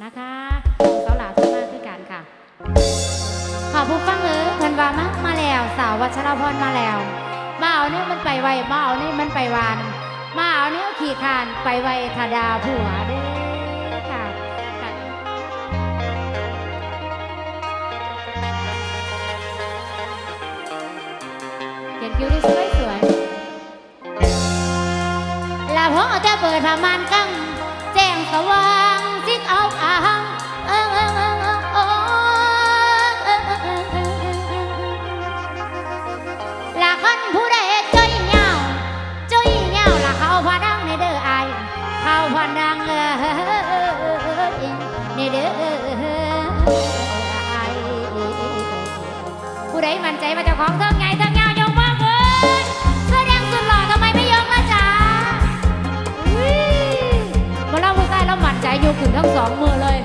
นะคะเสาหลาสมาคือกันค่ะ ขอผู้ฟังเออเพิ่นว่ามามาแล้ว สาววัชรพรมาแล้ว มาเอาเนี่ยมันไปไวมาเอาเนี่ยมันไปวาน มาเอาเนี่ยขี่คานไปไวทาดาผัวเด้อค่ะค่ะเขียนคิ้วได้สวยสวยลาพงเอาแต่เปิดผ้าม่านกั้งแจ้งสว่าง นใจมาเจ้าของเทิงไงเทิงเงายกมือขึ้นเสื้อแดงสุดหล่อทำไมไม่ยกล่ะจ๊ะอุ้ยมาเล่าผู้ชายเรามั่นใจยกถึงทั้งสองมือเลย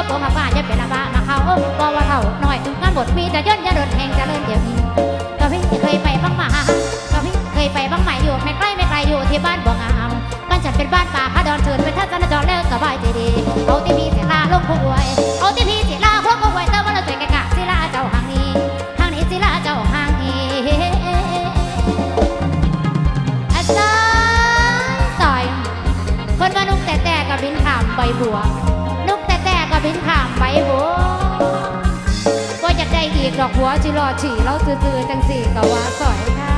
ก็ปวงมาป้าจะเป็นอาบ้ามาเขาบอกว่าเขาหน่อยถึงการบทมีจะย่นจะโดนแหงจะเลื่นเดี๋ยวนี้ก็พี่เคยไปบ้างมาก็พี่เคยไปบ้างไหมอยู่ไม่ใกล้ไม่ไกลอยู่ที่บ้านบ่งามบ้านฉันเป็นบ้านป่าพระดอนเชิญเป็นท่าจันทร์จอแล้วสบายใจดีเอาที่พี่สียลาลงผู้อวยเอาที่พี่สียลาพวกผู้อวยเติมมาแล้วสวยแกกะศิลาเจ้าหางนี้ทางนี้ศิลาเจ้าหางนี้อาจารย์ต่อยคนว่านุกแต่แต่กับบินขามใบบัว บินขามใบบัวว่าอยากได้อีกดอกหัวจิรอฉี่เล่าซื่อๆจังสี่ก็ว่าสอยค่ะ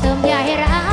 เติมยาให้รัก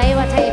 ใจว่าใช่